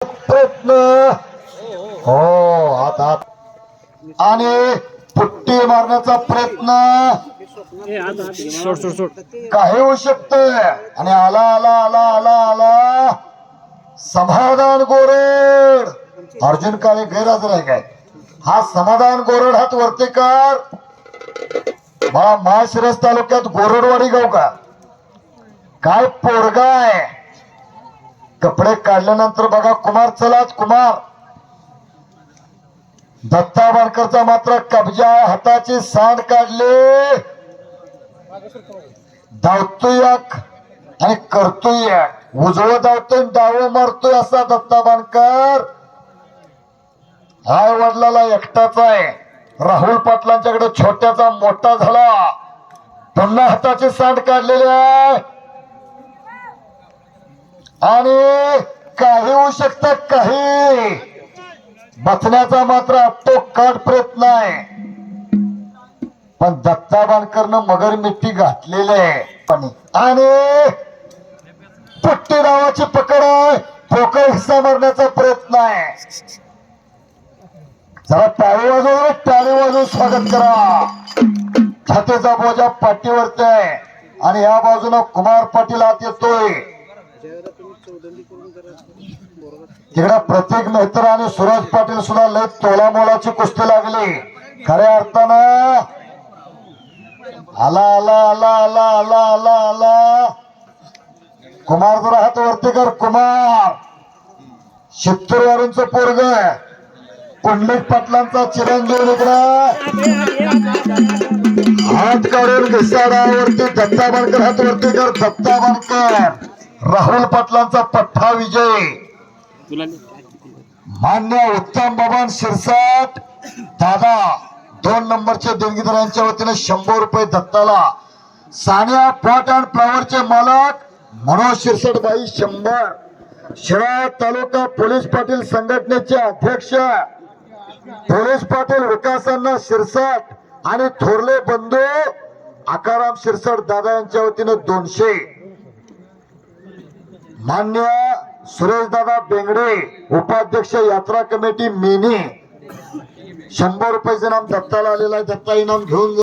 प्रयत्न. हो हात हात आणि पुट्टी मारण्याचा प्रयत्न. काही होऊ शकतंय आणि आला आला आला आला आला. समाधान गोरड. अर्जुन काळे गैरहजर आहे काय? हा समाधान गोरड हात वर्तेकर मला माळशिरस तालुक्यात गोरडवाडी गाव का? काय पोरगा आहे? कपडे काढल्यानंतर बघा कुमार चलाच कुमार. दत्ता बारकरचा मात्र कब्जा हाताची सांड काढले. धावतोय आणि करतोय एक. उजवं धावतोय डावं मारतोय असा दत्ता बांधकर हाय वडिलाला एकटाच आहे. राहुल पाटलांच्याकडे छोट्याचा मोठा झाला. पुन्हा हाताची सांड काढलेली आहे. आणि काही होऊ शकत काही. बचण्याचा मात्र तो काट प्रयत्न आहे. पण दत्ता बाणकरनं मगर मिठी घातलेले आहे. पण- आणि पुट्टी नावाची पकड आहे. पोकळ हिस्सा मारण्याचा प्रयत्न आहे. जरा टाळी वाजवून टाळी वाजवून स्वागत करा. छातीचा बोजा पाठीवरती आहे. आणि या बाजूनं कुमार पाटील आत येतोय. तिकडे प्रत्येक मेहतर आणि सुरज पाटील सुद्धा लय तोला मोलाची कुस्ती लागली. खऱ्या अर्थानं आला आला आला आला आला आला आला. कुमार जरा हात वरती कर कुमार. शित्तूरवारूंच पोरग पुंडलिक पाटलांचा चिरंजीव इकडं हात काढून घिसाडावरती दत्ता बनकर हात वरती कर दत्ता बनकर राहुल पाटलांचा पठ्ठा विजय. मान्य उत्तम बाबान शिरसाट. दादा दोन नंबरचे देणगीदार यांच्या वतीने शंभर रुपये दत्ताला. सानिया पॉट अँड फ्लॉवरचे मालक मनोज शिरसाट बाई शंभर. शिराळा तालुका पोलीस पाटील संघटनेचे अध्यक्ष पोलीस पाटील विकासांना शिरसाट आणि थोरले बंधू आकाराम शिरसाट दादा यांच्या वतीने दोनशे. मान्य सुरेशदादा बेंगडे उपाध्यक्ष यात्रा कमिटी मिनी. शंभर रुपयाचं नाम दत्ताला आलेला आहे. दत्ता इनाम घेऊन